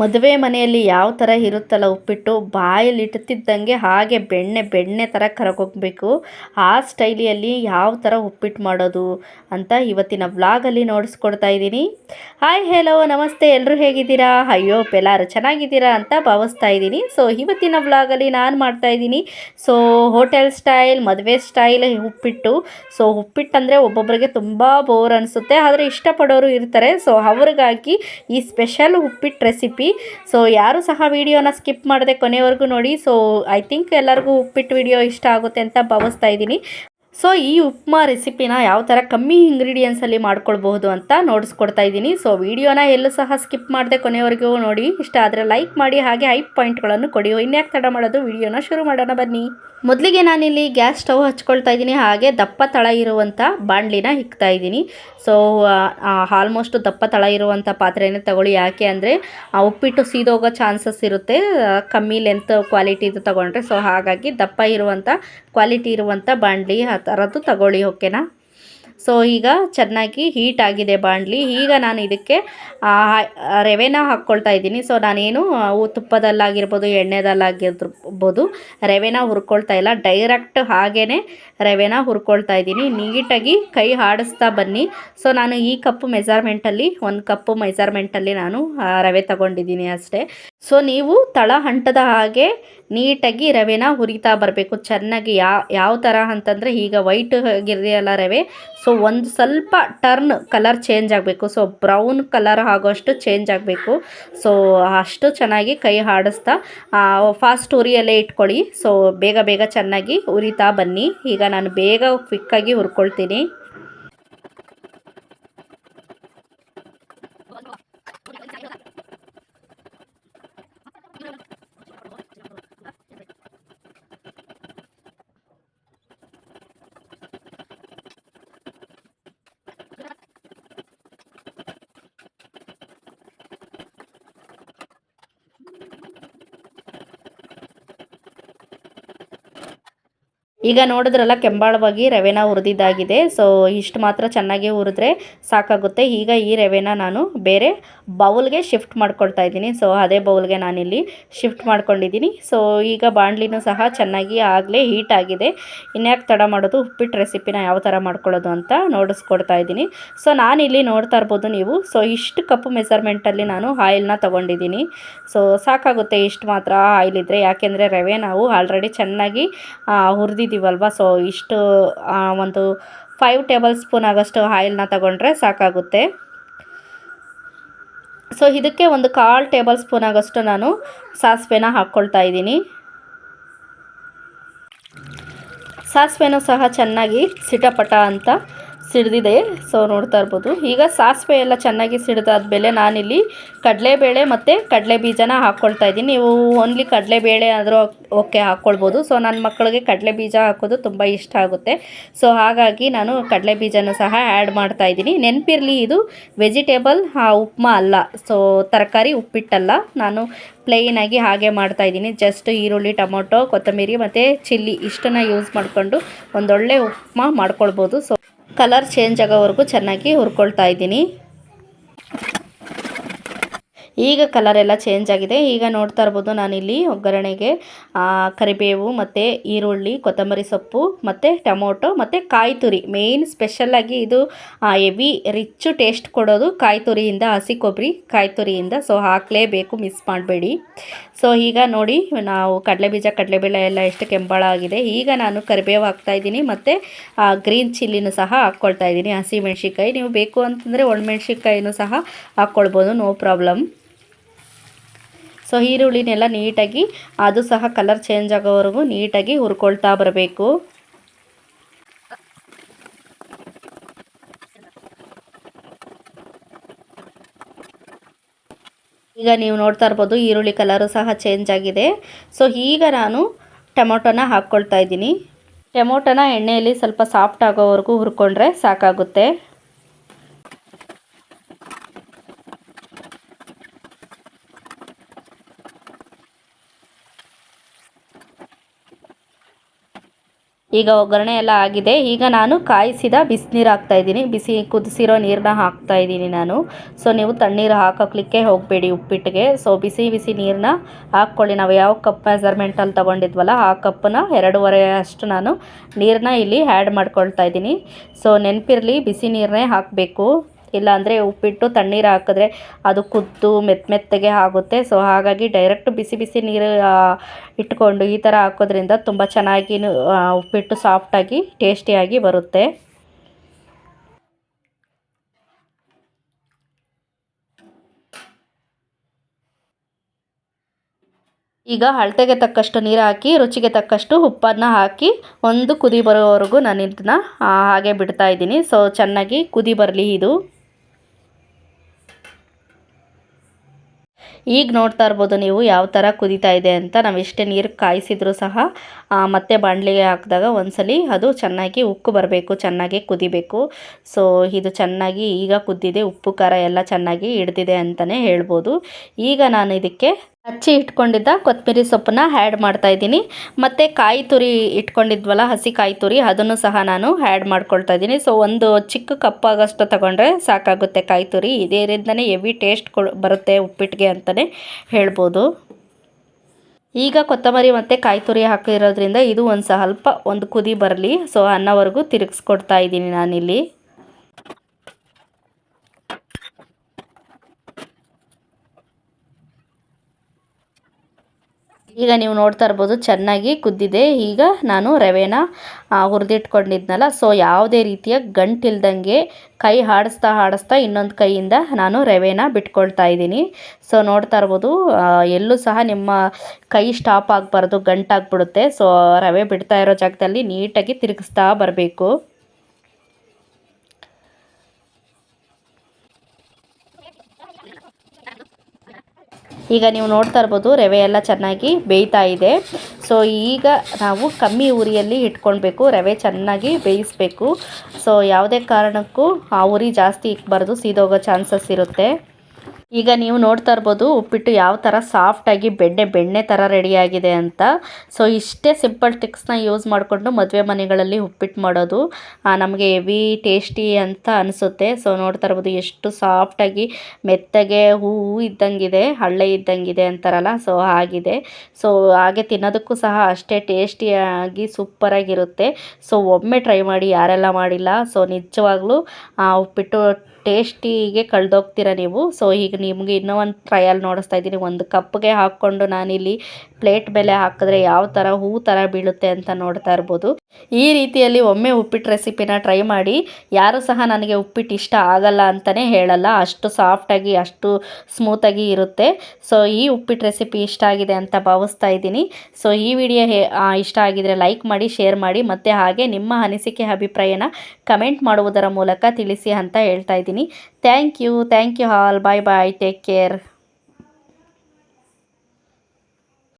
ಮದುವೆ ಮನೆಯಲ್ಲಿ ಯಾವ ಥರ ಇರುತ್ತಲ್ಲ ಉಪ್ಪಿಟ್ಟು, ಬಾಯಲ್ಲಿ ಇಟ್ಟುತ್ತಿದ್ದಂಗೆ ಹಾಗೆ ಬೆಣ್ಣೆ ಬೆಣ್ಣೆ ಥರ ಕರಗೋಗ್ಬೇಕು. ಆ ಸ್ಟೈಲಿಯಲ್ಲಿ ಯಾವ ಥರ ಉಪ್ಪಿಟ್ಟು ಮಾಡೋದು ಅಂತ ಇವತ್ತಿನ ವ್ಲಾಗಲ್ಲಿ ನೋಡಿಸ್ಕೊಡ್ತಾ ಇದ್ದೀನಿ. ಹಾಯ್ ಹೆಲೋ ನಮಸ್ತೆ. ಎಲ್ಲರೂ ಹೇಗಿದ್ದೀರಾ? ಅಯ್ಯೋ ಎಲ್ಲರೂ ಚೆನ್ನಾಗಿದ್ದೀರಾ ಅಂತ ಭಾವಿಸ್ತಾ ಇದ್ದೀನಿ. ಸೊ ಇವತ್ತಿನ ವ್ಲಾಗಲ್ಲಿ ನಾನು ಮಾಡ್ತಾ ಇದ್ದೀನಿ. ಸೊ ಹೋಟೆಲ್ ಸ್ಟೈಲ್ ಮದುವೆ ಸ್ಟೈಲ್ ಉಪ್ಪಿಟ್ಟು. ಸೊ ಉಪ್ಪಿಟ್ಟು ಅಂದರೆ ಒಬ್ಬೊಬ್ಬರಿಗೆ ತುಂಬ ಬೋರ್ ಅನಿಸುತ್ತೆ. ಆದರೆ ಇಷ್ಟಪಡೋರು ಇರ್ತಾರೆ. ಸೊ ಅವ್ರಿಗಾಗಿ ಈ ಸ್ಪೆಷಲ್ ಉಪ್ಪಿಟ್ಟು ರೆಸಿಪಿ ಸೊ ಯಾರು ಸಹ ವಿಡಿಯೋನ ಸ್ಕಿಪ್ ಮಾಡದೆ ಕೊನೆವರೆಗೂ ನೋಡಿ. ಸೊ ಐ ಥಿಂಕ್ ಎಲ್ಲರಿಗೂ ಉಪ್ಪಿಟ್ಟು ವಿಡಿಯೋ ಇಷ್ಟ ಆಗುತ್ತೆ ಅಂತ ಭಾವಿಸ್ತಾ ಇದ್ದೀನಿ. ಸೊ ಈ ಉಪ್ಮಾ ರೆಸಿಪಿನ ಯಾವ ಥರ ಕಮ್ಮಿ ಇಂಗ್ರೀಡಿಯೆಂಟ್ಸಲ್ಲಿ ಮಾಡ್ಕೊಳ್ಬಹುದು ಅಂತ ನೋಡಿಸ್ಕೊಡ್ತಾ ಇದ್ದೀನಿ. ಸೊ ವಿಡಿಯೋನ ಎಲ್ಲೂ ಸಹ ಸ್ಕಿಪ್ ಮಾಡದೆ ಕೊನೆವರೆಗೂ ನೋಡಿ. ಇಷ್ಟ ಆದರೆ ಲೈಕ್ ಮಾಡಿ. ಹಾಗೆ ಐದು ಪಾಯಿಂಟ್ಗಳನ್ನು ಕೊಡಿ. ಇನ್ಯಾಕೆ ತಡ ಮಾಡೋದು? ವಿಡಿಯೋನ ಶುರು ಮಾಡೋಣ ಬನ್ನಿ. ಮೊದಲಿಗೆ ನಾನಿಲ್ಲಿ ಗ್ಯಾಸ್ ಸ್ಟವ್ ಹಚ್ಕೊಳ್ತಾ ಇದ್ದೀನಿ, ಹಾಗೆ ದಪ್ಪ ತಳ ಇರುವಂಥ ಬಾಣಲಿನ ಇಕ್ತಾ ಇದ್ದೀನಿ. ಸೊ ಆಲ್ಮೋಸ್ಟ್ ದಪ್ಪ ತಳ ಇರುವಂಥ ಪಾತ್ರೆನೇ ತಗೊಳ್ಳಿ. ಯಾಕೆ ಅಂದರೆ ಉಪ್ಪಿಟ್ಟು ಸೀದೋಗೋ ಚಾನ್ಸಸ್ ಇರುತ್ತೆ. ಕಮ್ಮಿ ಲೆಂತ್ ಕ್ವಾಲಿಟಿದು ತಗೊಂಡ್ರೆ. ಸೊ ಹಾಗಾಗಿ ದಪ್ಪ ಇರುವಂಥ ಕ್ವಾಲಿಟಿ ಇರುವಂಥ ಬಾಣಲಿ ಆ ಥರದ್ದು ತಗೊಳ್ಳಿ ಓಕೆನಾ ಸೊ ಈಗ ಚೆನ್ನಾಗಿ ಹೀಟ್ ಆಗಿದೆ ಬಾಂಡ್ಲಿ ಈಗ ನಾನು ಇದಕ್ಕೆ ರವೆನ ಹಾಕ್ಕೊಳ್ತಾ ಇದ್ದೀನಿ. ಸೊ ನಾನೇನು ತುಪ್ಪದಲ್ಲಾಗಿರ್ಬೋದು, ಎಣ್ಣೆದಲ್ಲಾಗಿರ್ಬೋದು, ರವೆನ ಹುರ್ಕೊಳ್ತಾ ಇಲ್ಲ. ಡೈರೆಕ್ಟ್ ಹಾಗೇ ರವೆನ ಹುರ್ಕೊಳ್ತಾ ಇದ್ದೀನಿ. ನೀಟಾಗಿ ಕೈ ಹಾಡಿಸ್ತಾ ಬನ್ನಿ. ಸೊ ನಾನು ಈ ಕಪ್ಪು ಮೆಜರ್ಮೆಂಟಲ್ಲಿ, ಒಂದು ಕಪ್ಪು ಮೆಜರ್ಮೆಂಟಲ್ಲಿ ನಾನು ರವೆ ತಗೊಂಡಿದ್ದೀನಿ ಅಷ್ಟೇ. ಸೊ ನೀವು ತಳ ಹಂಟದ ಹಾಗೆ ನೀಟಾಗಿ ರವೆನ ಹುರಿತಾ ಬರಬೇಕು. ಚೆನ್ನಾಗಿ ಯಾವ ಯಾವ ಥರ ಅಂತಂದರೆ, ಈಗ ವೈಟ್ ಆಗಿದೆಯಲ್ಲ ರವೆ. ಸೊ ಒಂದು ಸ್ವಲ್ಪ ಟರ್ನ್ ಕಲರ್ ಚೇಂಜ್ ಆಗಬೇಕು. ಸೊ ಬ್ರೌನ್ ಕಲರ್ ಆಗೋಷ್ಟು ಚೇಂಜ್ ಆಗಬೇಕು. ಸೊ ಅಷ್ಟು ಚೆನ್ನಾಗಿ ಕೈ ಹಾಡಿಸ್ತಾ ಫಾಸ್ಟ್ ಉರಿಯಲ್ಲೇ ಇಟ್ಕೊಳ್ಳಿ. ಸೊ ಬೇಗ ಬೇಗ ಚೆನ್ನಾಗಿ ಉರಿತಾ ಬನ್ನಿ. ಈಗ ನಾನು ಬೇಗ ಕ್ವಿಕ್ಕಾಗಿ ಹುರ್ಕೊಳ್ತೀನಿ. ಈಗ ನೋಡಿದ್ರಲ್ಲ, ಕೆಂಬಾಳವಾಗಿ ರವೆನ ಹುರಿದಿದ್ದಾಗಿದೆ. ಸೊ ಇಷ್ಟು ಮಾತ್ರ ಚೆನ್ನಾಗಿ ಹುರಿದ್ರೆ ಸಾಕಾಗುತ್ತೆ. ಈಗ ಈ ರವೆನ ನಾನು ಬೇರೆ ಬೌಲ್ಗೆ ಶಿಫ್ಟ್ ಮಾಡ್ಕೊಳ್ತಾ ಇದ್ದೀನಿ. ಸೊ ಅದೇ ಬೌಲ್ಗೆ ನಾನಿಲ್ಲಿ ಶಿಫ್ಟ್ ಮಾಡ್ಕೊಂಡಿದ್ದೀನಿ. ಸೊ ಈಗ ಬಾಣಲಿನೂ ಸಹ ಚೆನ್ನಾಗಿ ಆಗಲೇ ಹೀಟ್ ಆಗಿದೆ. ಇನ್ಯಾಕೆ ತಡ ಮಾಡೋದು? ಉಪ್ಪಿಟ್ಟು ರೆಸಿಪಿನ ಯಾವ ಥರ ಮಾಡ್ಕೊಳ್ಳೋದು ಅಂತ ನೋಡಿಸ್ಕೊಡ್ತಾ ಇದ್ದೀನಿ. ಸೊ ನಾನಿಲ್ಲಿ ನೋಡ್ತಾ ಇರ್ಬೋದು ನೀವು. ಸೊ ಇಷ್ಟು ಕಪ್ಪು ಮೆಸರ್ಮೆಂಟಲ್ಲಿ ನಾನು ಆಯಿಲ್ನ ತೊಗೊಂಡಿದ್ದೀನಿ. ಸೊ ಸಾಕಾಗುತ್ತೆ ಇಷ್ಟು ಮಾತ್ರ ಆಯಿಲ್ ಇದ್ದರೆ ಯಾಕೆಂದರೆ ರವೆ ನಾವು ಆಲ್ರೆಡಿ ಚೆನ್ನಾಗಿ ಹುರಿದಿದ್ದೀವಲ್ವ ಸೊ ಇಷ್ಟು ಒಂದು ಫೈವ್ ಟೇಬಲ್ ಸ್ಪೂನ್ ಆಗೋಷ್ಟು ಆಯಿಲ್ನ ತಗೊಂಡ್ರೆ ಸಾಕಾಗುತ್ತೆ. ಸೊ ಇದಕ್ಕೆ ಒಂದು ಕಾಲು ಟೇಬಲ್ ಸ್ಪೂನ್ ಆಗೋಷ್ಟು ನಾನು ಸಾಸಿವೆನ ಹಾಕ್ಕೊಳ್ತಾ ಇದ್ದೀನಿ. ಸಾಸಿವೆನೂ ಸಹ ಚೆನ್ನಾಗಿ ಸಿಟಪಟ ಅಂತ ಸಿಡ್ದಿದೆ. ಸೊ ನೋಡ್ತಾ ಇರ್ಬೋದು. ಈಗ ಸಾಸಿವೆ ಎಲ್ಲ ಚೆನ್ನಾಗಿ ಸಿಡಿದಾದ್ಮೇಲೆ ನಾನಿಲ್ಲಿ ಕಡಲೆಬೇಳೆ ಮತ್ತು ಕಡಲೆ ಬೀಜನ ಹಾಕ್ಕೊಳ್ತಾ ಇದ್ದೀನಿ. ನೀವು ಓನ್ಲಿ ಕಡಲೆಬೇಳೆ ಆದರೂ ಓಕೆ ಹಾಕ್ಕೊಳ್ಬೋದು ಸೊ ನನ್ನ ಮಕ್ಕಳಿಗೆ ಕಡಲೆ ಬೀಜ ಹಾಕೋದು ತುಂಬ ಇಷ್ಟ ಆಗುತ್ತೆ. ಸೊ ಹಾಗಾಗಿ ನಾನು ಕಡಲೆ ಬೀಜನ ಸಹ ಆ್ಯಡ್ ಮಾಡ್ತಾ ಇದ್ದೀನಿ. ನೆನಪಿರಲಿ, ಇದು ವೆಜಿಟೇಬಲ್ ಉಪ್ಮಾ ಅಲ್ಲ. ಸೊ ತರಕಾರಿ ಉಪ್ಪಿಟ್ಟಲ್ಲ. ನಾನು ಪ್ಲೇನಾಗಿ ಹಾಗೆ ಮಾಡ್ತಾ ಇದ್ದೀನಿ. ಜಸ್ಟ್ ಈರುಳ್ಳಿ, ಟೊಮೊಟೊ, ಕೊತ್ತಂಬರಿ ಮತ್ತು ಚಿಲ್ಲಿ ಇಷ್ಟನ್ನು ಯೂಸ್ ಮಾಡಿಕೊಂಡು ಒಂದೊಳ್ಳೆ ಉಪ್ಮಾ ಮಾಡ್ಕೊಳ್ಬೋದು. ಸೊ ಕಲರ್ ಚೇಂಜ್ ಆಗೋವರೆಗೂ ಚೆನ್ನಾಗಿ ಹುರ್ಕೊಳ್ತಾ ಇದ್ದೀನಿ ಈಗ ಕಲರ್ ಎಲ್ಲ ಚೇಂಜ್ ಆಗಿದೆ. ಈಗ ನೋಡ್ತಾ ಇರ್ಬೋದು ನಾನಿಲ್ಲಿ ಒಗ್ಗರಣೆಗೆ ಕರಿಬೇವು ಮತ್ತು ಈರುಳ್ಳಿ, ಕೊತ್ತಂಬರಿ ಸೊಪ್ಪು ಮತ್ತು ಟೊಮೊಟೊ ಮತ್ತು ಕಾಯಿ ತುರಿ ಮೇಯ್ನ್ ಸ್ಪೆಷಲ್ಲಾಗಿ ಇದು ಹೆವಿ ರಿಚ್ಚು ಟೇಸ್ಟ್ ಕೊಡೋದು ಕಾಯಿ ತುರಿಯಿಂದ ಹಸಿ ಕೊಬ್ಬರಿ ಕಾಯಿ ತುರಿಯಿಂದ ಸೊ ಹಾಕಲೇಬೇಕು ಮಿಸ್ ಮಾಡಬೇಡಿ. ಸೊ ಈಗ ನೋಡಿ, ನಾವು ಕಡಲೆಬೀಜ ಕಡಲೆಬೇಳೆ ಎಲ್ಲ ಎಷ್ಟು ಕೆಂಬಳ ಆಗಿದೆ. ಈಗ ನಾನು ಕರಿಬೇವು ಹಾಕ್ತಾ ಇದ್ದೀನಿ ಮತ್ತು ಗ್ರೀನ್ ಚಿಲ್ಲಿನೂ ಸಹ ಹಾಕ್ಕೊಳ್ತಾ ಇದ್ದೀನಿ. ಹಸಿ ಮೆಣಸಿನ್ಕಾಯಿ. ನೀವು ಬೇಕು ಅಂತಂದರೆ ಒಣಮೆಣ್ಸಿನ್ಕಾಯಿನೂ ಸಹ ಹಾಕ್ಕೊಳ್ಬೋದು ನೋ ಪ್ರಾಬ್ಲಮ್ ಸೊ ಈರುಳ್ಳಿನೆಲ್ಲ ನೀಟಾಗಿ ಅದು ಸಹ ಕಲರ್ ಚೇಂಜ್ ಆಗೋವರೆಗೂ ನೀಟಾಗಿ ಹುರ್ಕೊಳ್ತಾ ಬರಬೇಕು. ಈಗ ನೀವು ನೋಡ್ತಾ ಇರ್ಬೋದು ಈರುಳ್ಳಿ ಕಲರು ಸಹ ಚೇಂಜ್ ಆಗಿದೆ. ಸೊ ಈಗ ನಾನು ಟೊಮೊಟೊನ ಹಾಕ್ಕೊಳ್ತಾ ಇದ್ದೀನಿ. ಟೊಮೊಟೊನ ಎಣ್ಣೆಯಲ್ಲಿ ಸ್ವಲ್ಪ ಸಾಫ್ಟ್ ಆಗೋವರೆಗೂ ಹುರ್ಕೊಂಡ್ರೆ ಸಾಕಾಗುತ್ತೆ. ಈಗ ಒಗ್ಗರಣೆ ಎಲ್ಲ ಆಗಿದೆ. ಈಗ ನಾನು ಕಾಯಿಸಿದ ಬಿಸಿನೀರು ಹಾಕ್ತಾ ಇದ್ದೀನಿ. ಬಿಸಿ ಕುದಿಸಿರೋ ನೀರನ್ನ ಹಾಕ್ತಾ ಇದ್ದೀನಿ ನಾನು. ಸೊ ನೀವು ತಣ್ಣೀರು ಹಾಕೋಕ್ಲಿಕ್ಕೆ ಹೋಗಬೇಡಿ ಉಪ್ಪಿಟ್ಟಿಗೆ. ಸೊ ಬಿಸಿ ಬಿಸಿ ನೀರನ್ನ ಹಾಕ್ಕೊಳ್ಳಿ. ನಾವು ಯಾವ ಕಪ್ ಮೆಜರ್ಮೆಂಟಲ್ಲಿ ತೊಗೊಂಡಿದ್ವಲ್ಲ, ಆ ಕಪ್ಪನ್ನ ಎರಡೂವರೆ ಅಷ್ಟು ನಾನು ನೀರನ್ನ ಇಲ್ಲಿ ಆ್ಯಡ್ ಮಾಡ್ಕೊಳ್ತಾ ಇದ್ದೀನಿ. ಸೊ ನೆನಪಿರಲಿ ಬಿಸಿ ನೀರನ್ನೇ ಹಾಕಬೇಕು. ಇಲ್ಲಾಂದರೆ ಉಪ್ಪಿಟ್ಟು ತಣ್ಣೀರು ಹಾಕಿದ್ರೆ ಅದು ಕುದ್ದು ಮೆತ್ತ ಮೆತ್ತಗೆ ಆಗುತ್ತೆ. ಸೊ ಹಾಗಾಗಿ ಡೈರೆಕ್ಟ್ ಬಿಸಿ ಬಿಸಿ ನೀರು ಇಟ್ಕೊಂಡು ಈ ಥರ ಹಾಕೋದ್ರಿಂದ ತುಂಬ ಚೆನ್ನಾಗಿ ಉಪ್ಪಿಟ್ಟು ಸಾಫ್ಟಾಗಿ ಟೇಸ್ಟಿಯಾಗಿ ಬರುತ್ತೆ. ಈಗ ಅಳತೆಗೆ ತಕ್ಕಷ್ಟು ನೀರು ಹಾಕಿ, ರುಚಿಗೆ ತಕ್ಕಷ್ಟು ಉಪ್ಪನ್ನು ಹಾಕಿ, ಒಂದು ಕುದಿ ಬರೋವರೆಗೂ ನಾನು ಇದನ್ನ ಹಾಗೆ ಬಿಡ್ತಾ ಇದ್ದೀನಿ. ಸೊ ಚೆನ್ನಾಗಿ ಕುದಿ ಬರಲಿ ಇದು. ಈಗ ನೋಡ್ತಾ ಇರ್ಬೋದು ನೀವು ಯಾವ ಥರ ಕುದೀತಾ ಇದೆ ಅಂತ. ನಾವು ಎಷ್ಟೇ ನೀರು ಕಾಯಿಸಿದ್ರು ಸಹ ಮತ್ತೆ ಬಾಣಲಿಗೆ ಹಾಕಿದಾಗ ಒಂದ್ಸಲಿ ಅದು ಚೆನ್ನಾಗಿ ಉಕ್ಕು ಬರಬೇಕು, ಚೆನ್ನಾಗಿ ಕುದಿಬೇಕು. ಸೊ ಇದು ಚೆನ್ನಾಗಿ ಈಗ ಕುದ್ದಿದೆ, ಉಪ್ಪು ಖಾರ ಎಲ್ಲ ಚೆನ್ನಾಗಿ ಹಿಡ್ದಿದೆ ಅಂತಲೇ ಹೇಳ್ಬೋದು. ಈಗ ನಾನು ಇದಕ್ಕೆ ಹಚ್ಚಿ ಇಟ್ಕೊಂಡಿದ್ದ ಕೊತ್ತಂಬರಿ ಸೊಪ್ಪನ್ನ ಆ್ಯಡ್ ಮಾಡ್ತಾ ಇದ್ದೀನಿ. ಮತ್ತು ಕಾಯಿ ತುರಿ ಇಟ್ಕೊಂಡಿದ್ವಲ್ಲ, ಹಸಿ ಕಾಯಿ ತುರಿ, ಅದನ್ನು ಸಹ ನಾನು ಆ್ಯಡ್ ಮಾಡ್ಕೊಳ್ತಾ ಇದ್ದೀನಿ. ಸೊ ಒಂದು ಚಿಕ್ಕ ಕಪ್ಪಾಗಷ್ಟು ತಗೊಂಡ್ರೆ ಸಾಕಾಗುತ್ತೆ ಕಾಯಿ ತುರಿ. ಇದೇರಿಂದನೇ ಹೆವಿ ಟೇಸ್ಟ್ ಕೊ ಬರುತ್ತೆ ಉಪ್ಪಿಟ್ಟಿಗೆ ಅಂತಲೇ ಹೇಳ್ಬೋದು. ಈಗ ಕೊತ್ತಂಬರಿ ಮತ್ತು ಕಾಯಿ ತುರಿ ಹಾಕಿರೋದ್ರಿಂದ ಇದು ಒಂದು ಸ್ವಲ್ಪ, ಒಂದು ಕುದಿ ಬರಲಿ. ಸೊ ಅನ್ನವರೆಗೂ ತಿರುಗಿಸ್ಕೊಡ್ತಾ ಇದ್ದೀನಿ ನಾನಿಲ್ಲಿ. ಈಗ ನೀವು ನೋಡ್ತಾ ಇರ್ಬೋದು ಚೆನ್ನಾಗಿ ಕುದ್ದಿದೆ. ಈಗ ನಾನು ರವೆನ ಹುರಿದಿಟ್ಕೊಂಡಿದ್ನಲ್ಲ ಸೊ ಯಾವುದೇ ರೀತಿಯ ಗಂಟಿಲ್ದಂಗೆ ಕೈ ಹಾಡಿಸ್ತಾ ಹಾಡಿಸ್ತಾ ಇನ್ನೊಂದು ಕೈಯಿಂದ ನಾನು ರವೆನ ಬಿಟ್ಕೊಳ್ತಾ ಇದ್ದೀನಿ. ಸೊ ನೋಡ್ತಾ ಇರ್ಬೋದು ಎಲ್ಲೂ ಸಹ ನಿಮ್ಮ ಕೈ ಸ್ಟಾಪ್ ಆಗಬಾರ್ದು, ಗಂಟಾಗ್ಬಿಡುತ್ತೆ. ಸೊ ರವೆ ಬಿಡ್ತಾ ಇರೋ ಜಾಗದಲ್ಲಿ ನೀಟಾಗಿ ತಿರುಗಿಸ್ತಾ ಬರಬೇಕು. ಈಗ ನೀವು ನೋಡ್ತಾ ಇರ್ಬೋದು ರವೆ ಎಲ್ಲ ಚೆನ್ನಾಗಿ ಬೇಯ್ತಾ ಇದೆ. ಸೊ ಈಗ ನಾವು ಕಮ್ಮಿ ಉರಿಯಲ್ಲಿ ಇಟ್ಕೊಳ್ಬೇಕು, ರವೆ ಚೆನ್ನಾಗಿ ಬೇಯಿಸಬೇಕು. ಸೊ ಯಾವುದೇ ಕಾರಣಕ್ಕೂ ಆ ಉರಿ ಜಾಸ್ತಿ ಇಕ್ಬಾರ್ದು, ಸೀದೋಗೋ ಚಾನ್ಸಸ್ ಇರುತ್ತೆ. ಈಗ ನೀವು ನೋಡ್ತಾ ಇರ್ಬೋದು ಉಪ್ಪಿಟ್ಟು ಯಾವ ಥರ ಸಾಫ್ಟಾಗಿ ಬೆಣ್ಣೆ ಬೆಣ್ಣೆ ಥರ ರೆಡಿಯಾಗಿದೆ ಅಂತ. ಸೊ ಇಷ್ಟೇ ಸಿಂಪಲ್ ಟಿಕ್ಸ್ನ ಯೂಸ್ ಮಾಡಿಕೊಂಡು ಮದುವೆ ಮನೆಗಳಲ್ಲಿ ಉಪ್ಪಿಟ್ಟು ಮಾಡೋದು ನಮಗೆ ಹೆವಿ ಟೇಸ್ಟಿ ಅಂತ ಅನಿಸುತ್ತೆ. ಸೊ ನೋಡ್ತಾ ಇರ್ಬೋದು ಎಷ್ಟು ಸಾಫ್ಟಾಗಿ ಮೆತ್ತಗೆ ಹೂವು ಇದ್ದಂಗಿದೆ ಹಳ್ಳೆ ಇದ್ದಂಗಿದೆ ಅಂತಾರಲ್ಲ ಸೊ ಆಗಿದೆ. ಸೊ ಹಾಗೆ ತಿನ್ನೋದಕ್ಕೂ ಸಹ ಅಷ್ಟೇ ಟೇಸ್ಟಿಯಾಗಿ ಸೂಪರಾಗಿರುತ್ತೆ ಸೊ ಒಮ್ಮೆ ಟ್ರೈ ಮಾಡಿ ಯಾರೆಲ್ಲ ಮಾಡಿಲ್ಲ ಸೊ ನಿಜವಾಗ್ಲೂ ಉಪ್ಪಿಟ್ಟು ಟೇಸ್ಟಿಗೆ ಕಳೆದೋಗ್ತೀರ ನೀವು. ಸೊ ಈಗ ನಿಮಗೆ ಇನ್ನೂ ಒಂದು ಟ್ರಯಲ್ ನೋಡಿಸ್ತಾ ಇದ್ದೀನಿ. ಒಂದು ಕಪ್ಗೆ ಹಾಕ್ಕೊಂಡು ನಾನಿಲ್ಲಿ ಪ್ಲೇಟ್ ಮೇಲೆ ಹಾಕಿದ್ರೆ ಯಾವ ಥರ ಹೂ ಥರ ಬೀಳುತ್ತೆ ಅಂತ ನೋಡ್ತಾ ಇರ್ಬೋದು. ಈ ರೀತಿಯಲ್ಲಿ ಒಮ್ಮೆ ಉಪ್ಪಿಟ್ಟು ರೆಸಿಪಿನ ಟ್ರೈ ಮಾಡಿ, ಯಾರೂ ಸಹ ನನಗೆ ಉಪ್ಪಿಟ್ಟು ಇಷ್ಟ ಆಗಲ್ಲ ಅಂತಲೇ ಹೇಳಲ್ಲ. ಅಷ್ಟು ಸಾಫ್ಟಾಗಿ ಅಷ್ಟು ಸ್ಮೂತಾಗಿ ಇರುತ್ತೆ. ಸೊ ಈ ಉಪ್ಪಿಟ್ಟು ರೆಸಿಪಿ ಇಷ್ಟ ಆಗಿದೆ ಅಂತ ಭಾವಿಸ್ತಾ ಇದ್ದೀನಿ. ಸೊ ಈ ವಿಡಿಯೋ ಇಷ್ಟ ಆಗಿದರೆ ಲೈಕ್ ಮಾಡಿ ಶೇರ್ ಮಾಡಿ, ಮತ್ತು ಹಾಗೆ ನಿಮ್ಮ ಅನಿಸಿಕೆ, ಅಭಿಪ್ರಾಯನ ಕಮೆಂಟ್ ಮಾಡುವುದರ ಮೂಲಕ ತಿಳಿಸಿ ಅಂತ ಹೇಳ್ತಾ ಇದ್ದೀನಿ. thank you thank you all bye bye take care